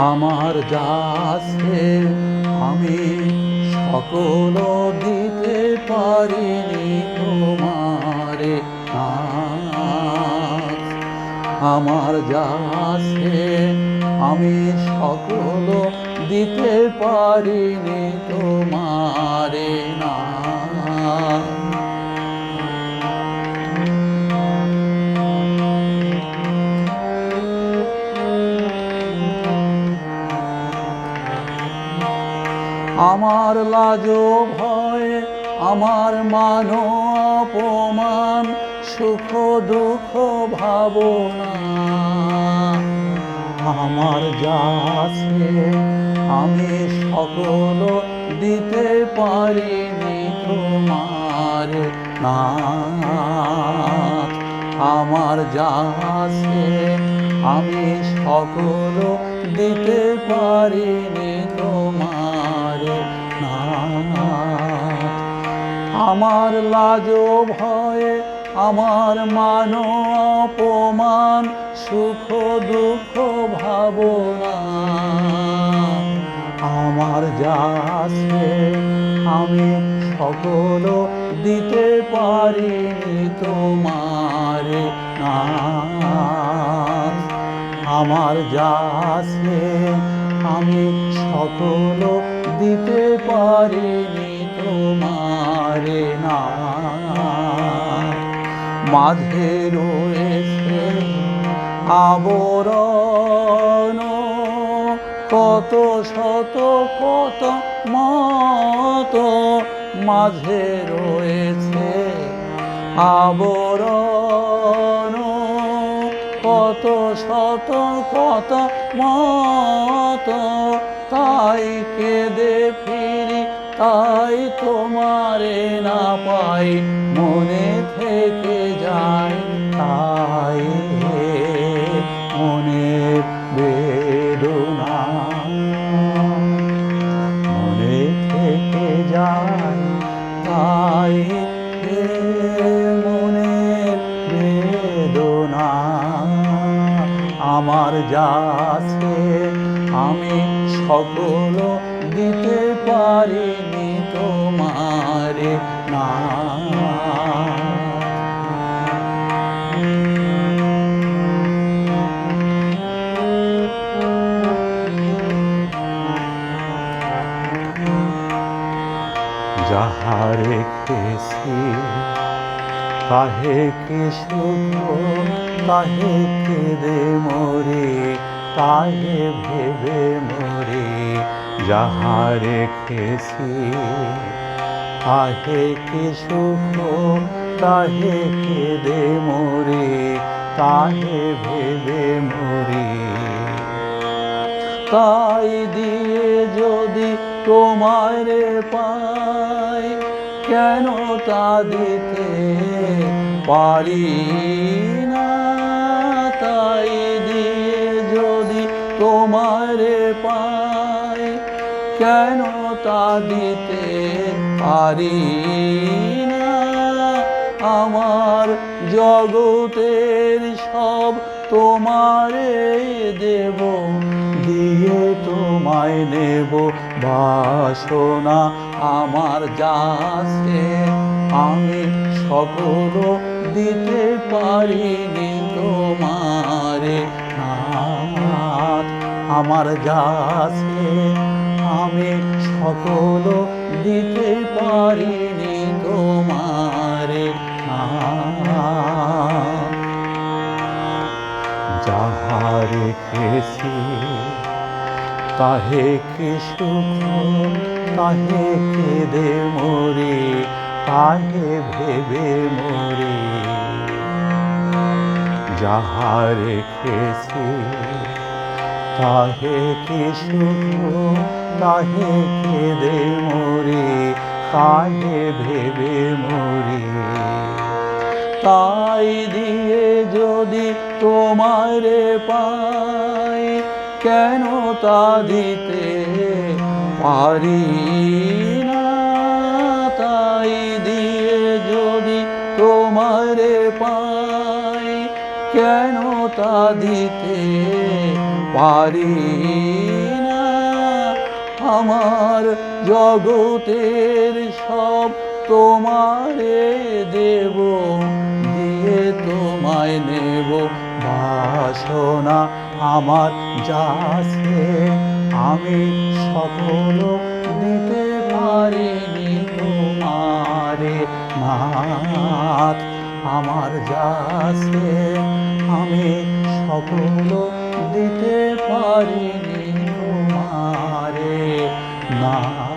আমার যা আছে আমি সকল দিতে পারিনি তোমারে আমার যা আছে আমি সকল দিতে পারিনি তোমারে না আমার লাজ ভয়, আমার মান অপমান সুখ, দুঃখ, ভাবনা। আমার যা আছে আমি সকল দিতে পারিনি তোমার না আমার যা আছে আমি সকল দিতে পারিনি তোমার আমার লাজ ভয়ে, আমার মান অপমান, সুখ দুঃখ ভাবনা। আমার যা আমি সকল দিতে পারিনি তোমার আমার যা আমি সকল দিতে পারিনি তোমারে না। মাঝে রয়েছে আবরণ, কত শত কত মত। মাঝে রয়েছে আবরণ, কত শত কত মত। তাই কেঁদে ফিরি, তাই তোমারে না পাই, মনে থেকে যায় তাই মনের বেদনা। মনে থেকে যায় তাই হে মনের বেদনা। আমার যা আছে আমি সকল দিতে পারিনি তোমারে না। যাহা রেখেছি তাহে কে সুখ তাহে কেঁদে মরে? তাহে ভেবে মরে যাহা রেখেছি তাহে কে সুখ, তাহে কেঁদে মরে, তাহে ভেবে মরে। তাই দিয়ে যদি তোমারে পাই, কেন তা দিতে পারি তোমারে পাই কেন তা দিতে পারি না? আমার জগতের সব তোমারে দেব, দিয়ে তোমায় নেব বাসনা। আমার যাচ্ছে আমি সকল দিতে পারিনি তোমারে আমার যাচ্ছে, আমি সকল দিতে পারিনি তোমারে যাহা রেখেছি, তাহে কে সুখ, তাহে কেঁদে মরে, তাহে ভেবে মরে। যাহা রেখেছি তাহে কে সুখ তাহে কেঁদে মরে, তাহে ভেবে মরে। তাই দিয়ে যদি তোমারে পাই, কেন তা দিতে পারি তাই দিয়ে যদি তোমারে পাই, কেন তা দিতে পারি আমার জগতের সব তোমারে দেব, দিয়ে তোমায় নেব বাসনা। আমার যাচ্ছে আমি সকল দিতে পারিনি তোমারে। নাথ, আমার যাচ্ছে আমি সকল দিতে পারিনি তোমারে না